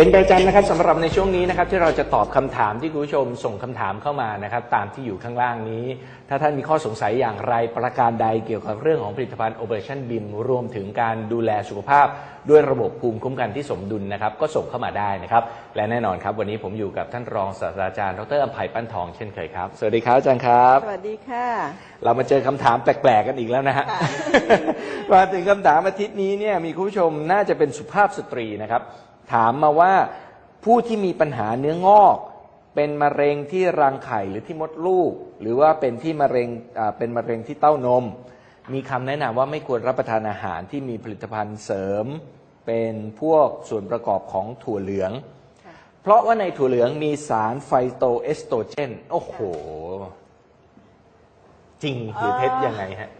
เป็นประจำนะครับสำหรับในช่วงนี้นะครับที่เราจะตอบคำถามที่คุณผู้ชมส่งคำถามเข้ามานะครับตามที่อยู่ข้างล่างนี้ ถ้าท่านมีข้อสงสัยอย่างไรประการใดเกี่ยวกับเรื่องของผลิตภัณฑ์ Operation BIM รวมถึงการดูแลสุขภาพ ด้วยระบบภูมิคุ้มกันที่สมดุลนะครับก็ส่งเข้ามาได้นะครับและแน่นอนครับวันนี้ผมอยู่กับท่านรองศาสตราจารย์ดรอัมภัยปั้นทองเช่นเคยครับสวัสดีครับอาจารย์ครับ สวัสดีค่ะ เรามาเจอคำถามแปลกๆกันอีกแล้วนะฮะค่ะมาถึงคำถามอาทิตย์นี้เนี่ยมีคุณผู้ชมน่าจะเป็นสุภาพสตรีนะครับ ถามมาว่าผู้ที่มีปัญหาเนื้องอก เป็นมะเร็งที่รังไข่หรือที่มดลูก หรือว่าเป็นที่มะเร็งอ่าเป็นมะเร็งที่เต้านม มีคำแนะนำว่าไม่ควรรับประทานอาหารที่มีผลิตภัณฑ์เสริม เป็นพวกส่วนประกอบของถั่วเหลืองค่ะเพราะว่าในถั่วเหลืองมีสารไฟโตเอสโตรเจน โอ้โห จริงหรือเท็จยังไงฮะ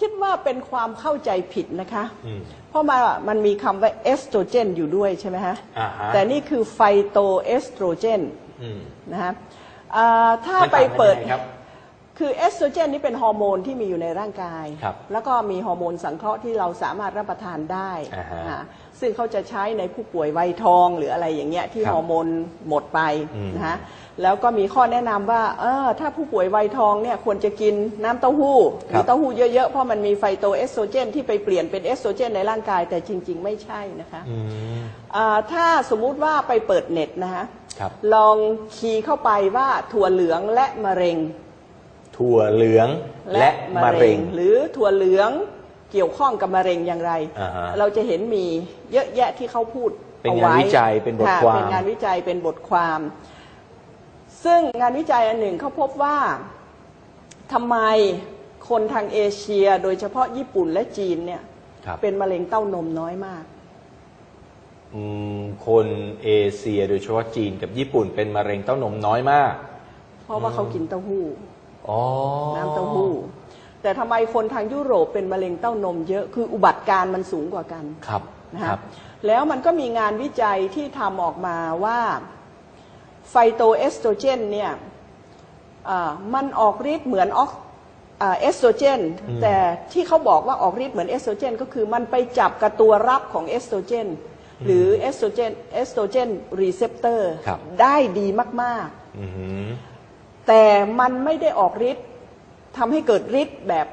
คิดว่าเป็นความเข้าใจผิดนะคะ อืม เพราะมามันมีคำว่าเอสโตรเจนอยู่ด้วยใช่ไหมฮะอ่าฮะ แต่นี่คือไฟโตเอสโตรเจนอืมนะฮะอ่าถ้ามันไปต่างกันเปิดยังไงครับ คือเอสโตรเจนนี่เป็นฮอร์โมนที่มีอยู่ในร่างกาย ครับแล้วก็มีฮอร์โมนสังเคราะห์ที่เราสามารถรับประทานได้อ่าฮะอ่าซึ่งเขาจะใช้ในผู้ป่วยวัยทองหรืออะไรอย่างเงี้ยที่ครับฮอร์โมนหมดไปอืม นะฮะแล้วก็มีข้อแนะนำว่าเออถ้าผู้ป่วยวัยทองเนี่ยควรจะกินน้ำเต้าหู้หรือเต้าหู้เยอะๆ เพราะมันมีไฟโตเอสโตรเจนที่ไปเปลี่ยนเป็นเอสโตรเจนในร่างกายแต่จริง ๆ ไม่ใช่นะคะอืมอ่าถ้าสมมุติว่าไปเปิดเน็ตนะฮะ ครับ ลองคีย์เข้าไปว่าถั่วเหลืองและมะเร็ง ถั่วเหลืองและมะเร็ง หรือถั่วเหลืองเกี่ยวข้องกับมะเร็งอย่างไร อ่าฮะเราจะเห็นมีเยอะแยะที่เขาพูดเป็นองานไว้วิจัยเป็นบทค่ะความเป็นงานวิจัยเป็นบทความ ซึ่งงานวิจัยอันหนึ่งเขาพบว่าทำไมคนทางเอเชียโดยเฉพาะญี่ปุ่นและจีนเนี่ยครับเป็นมะเร็งเต้านมน้อยมาก อืมคนเอเชียโดยเฉพาะจีนกับญี่ปุ่นเป็นมะเร็งเต้านมน้อยมาก เพราะว่าเขากินเต้าหู้ อ๋อ น้ำเต้าหู้ แต่ทำไมคนทางยุโรปเป็นมะเร็งเต้านมเยอะคืออุบัติการณ์มันสูงกว่ากันครับนะคฮะรับแล้วมันก็มีงานวิจัยที่ทำออกมาว่าไฟโตเอสโตรเจนเนี่ยอ่ามันออกฤทธิ์เหมือนออกอ่าเอสโตรเจน อืม แต่ที่เขาบอกว่าออกฤทธิ์เหมือนเอสโตรเจน ก็คือมันไปจับกับตัวรับของเอสโตรเจน หรือเอสโตรเจนเอสโตรเจนรีเซปเตอร์ครับได้ดีมาก ๆ อือหือ แต่มันไม่ได้ออกฤทธิ์ทำให้เกิดฤทธิ์แบบ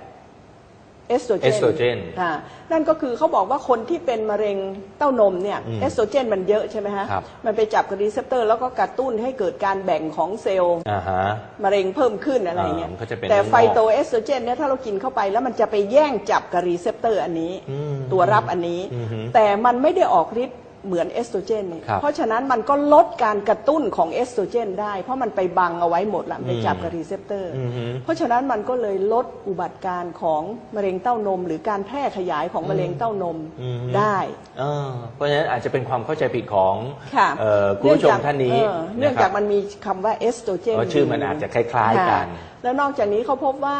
เอสโตรเจนเอสโตรเจนอ่านั่นก็คือเขาบอกว่าคนที่เป็นมะเร็งเต้านมเนี่ยอืมเอสโตรเจนมันเยอะใช่ไหมฮะ ครับ มันไปจับกับรีเซพเตอร์ แล้วก็กระตุ้นให้เกิดการแบ่งของเซลล์ อ่าฮะ มะเร็งเพิ่มขึ้นอะไรเงี้ยอ่ามันก็จะเป็นแต่เรื่องไฟโตเอสโตรเจนเนี่ยถ้าเรากินเข้าไปแล้วมันจะไปแย่งจับกับรีเซพเตอร์อันนี้ อืมตัวรับอันนี้ อือฮึแต่มันไม่ได้ออกฤทธิ์ เหมือนเอสโตรเจนเนี่ยครับเพราะฉะนั้นมันก็ลดการกระตุ้นของเอสโตรเจนได้ เพราะมันไปบังเอาไว้หมดละไปจับกับรีเซพเตอร์ อือฮึ เพราะฉะนั้นมันก็เลยลดอุบัติการณ์ของมะเร็งเต้านม หรือการแพร่ขยายของมะเร็งเต้านมอืม ได้ เออเพราะฉะนั้นอาจจะเป็นความเข้าใจผิดของค่ะเอ่อคุณผู้ชมท่านนี้เออเนื่องะครับจากมันมีคำว่าเอสโตรเจนเพราะชื่อมันอาจจะคล้าย ๆกัน ค่ะแล้วนอกจากนี้เขาพบว่า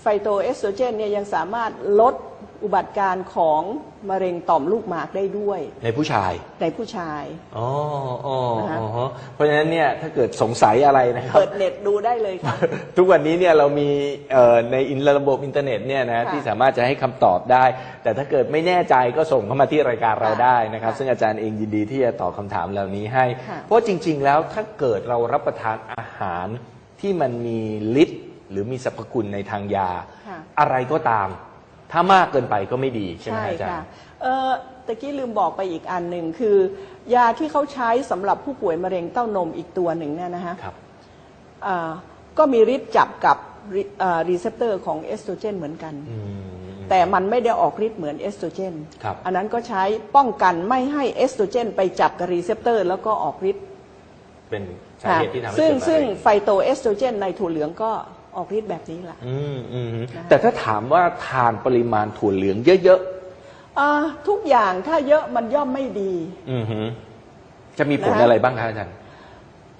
ไฟโตเอสโตรเจนเนี่ยยังสามารถลด อุบัติการณ์ของมะเร็งต่อมลูกหมากได้ด้วย ในผู้ชายในผู้ชาย อ๋ออ๋อนะคะอ๋อเพราะฉะนั้นเนี่ยถ้าเกิดสงสัยอะไรนะครับ เปิดเน็ตดูได้เลยค่ะ ทุกวันนี้เนี่ยเรามีเอ่อในอินระบบอินเทอร์เน็ตเนี่ยนะค่ะที่สามารถจะให้คำตอบได้ แต่ถ้าเกิดไม่แน่ใจก็ส่งเข้ามาที่รายการเราค่ะได้นะครับ ค่ะซึ่งอาจารย์เองยินดีที่จะตอบคำถามเหล่านี้ให้ ค่ะ เพราะจริง ๆ แล้วถ้าเกิดเรารับประทานอาหารที่มันมีฤทธิ์หรือมีสรรพคุณในทางยา ค่ะ อะไรก็ตาม ถ้ามากเกินไปก็ไม่ดีใช่ไหมใช่อาจารค่ะย์ เออตะกี้ลืมบอกไปอีกอันหนึ่งคือ ยาที่เขาใช้สำหรับผู้ป่วยมะเร็งเต้านมอีกตัวหนึ่งเนี่ยนะฮะครับ อ่าก็มีฤทธิ์จับกับรีเซพเตอร์ของเอสโตรเจนเหมือนกัน อืม แต่มันไม่ได้ออกฤทธิ์เหมือนเอสโตรเจน ครับ อันนั้นก็ใช้ป้องกันไม่ให้เอสโตรเจน ไปจับกับรีเซพเตอร์แล้วก็ออกฤทธิ์เป็นสาค่ะเหตุที่ทำให้ซึ่งเกิดมะซึ่งเร็งไฟโตเอสโตรเจนในถั่วเหลืองก็ ออกฤทธิ์แบบนี้แหละอืมอืมนะคะแต่ถ้าถามว่าทานปริมาณถั่วเหลืองเยอะอ่าทุกอย่างถ้าเยอะมันย่อมไม่ดีๆอือหือจะมีผลนะคะอะไรบ้างครับอาจารย์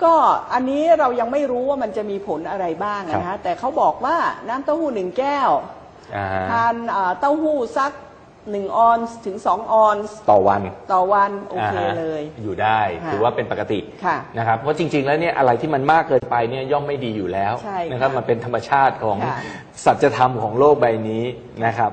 ก็อันนี้เรายังไม่รู้ว่ามันจะมีผลอะไรบ้างครับนะฮะแต่เขาบอกว่าน้ำเต้าหู้หนึ่งแก้วอ่าฮะทานอ่าเต้าหู้สัก หนึ่งออนซ์ถึงสองออนซ์ต่อวันต่อวันโอเคาฮะเลย อยู่ได้ค่ะถือว่าเป็นปกติค่ะนะครับเพราะจริง ๆ แล้วเนี่ยอะไรที่มันมากเกินไปเนี่ยย่อมไม่ดีอยู่แล้วใช่ค่ะนะครับมันเป็นธรรมชาติของค่ะ สัจธรรมของโลกใบนี้นะครับ